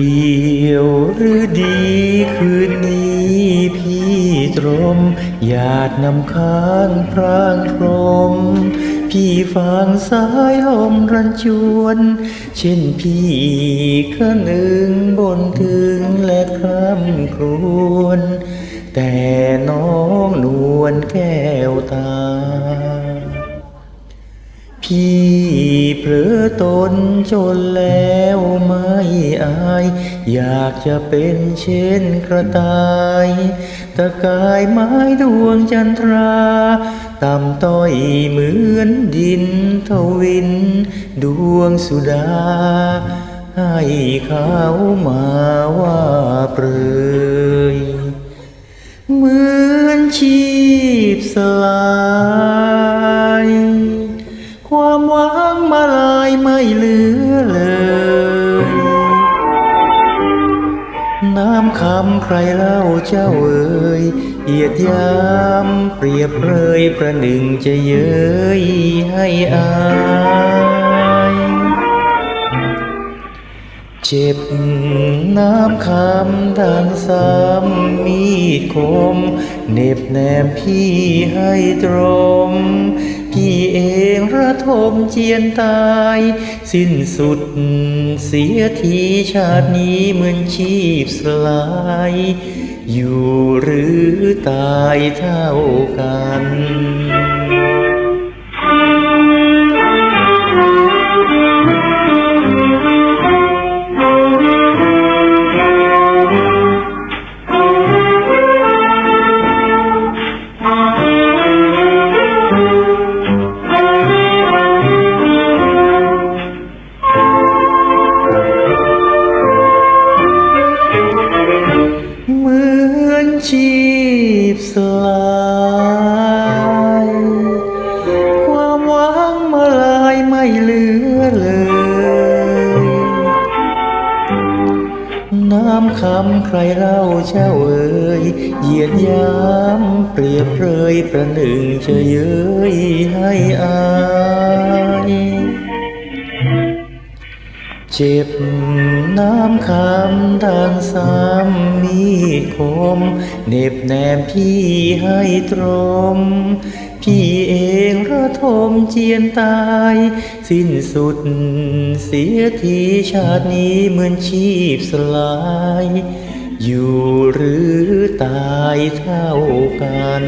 ดียวหรือดีคืนนี้พี่ตรม หยาดนำค้างพรางพรม พี่ฟังสายลมรันจวน เช่นพี่ก็นึงบนถึงและคร่ำครวญแต่น้องนวลแก้วตา พี่เผลอตนจนแล้วไม่อาย อยากจะเป็นเช่นกระต่าย ตะกายไม้ดวงจันทรา ต่ำต้อยเหมือนดินทวิน ดวงสุดา ให้เขามาว่าเปรย น้ำคำใครเล่าเจ้าเอ่ยเหยียดยามเปรียบเลยประหนึ่งจะเย้ยให้อายเจ็บน้ำคำดันซ้ำมีดคมเน็บแนมพี่ให้ตรมพี่เอง ระทมเจียนตาย สิ้นสุดเสียทีชาตินี้เหมือนชีพสลาย อยู่หรือตายเท่ากัน ชีพสลายความหวังมาลายไม่เหลือเลย น้ำคำใครเล่าเจ้าเอ่ยเหยียดยามเปรียบเลยประหนึ่งจะเย้ยให้อาย เจ็บน้ำคำดังซ้ำมีคมเน็บแนมพี่ให้ตรม พี่เองระทมเจียนตาย สิ้นสุดเสียทีชาตินี้เหมือนชีพสลาย อยู่หรือตายเท่ากัน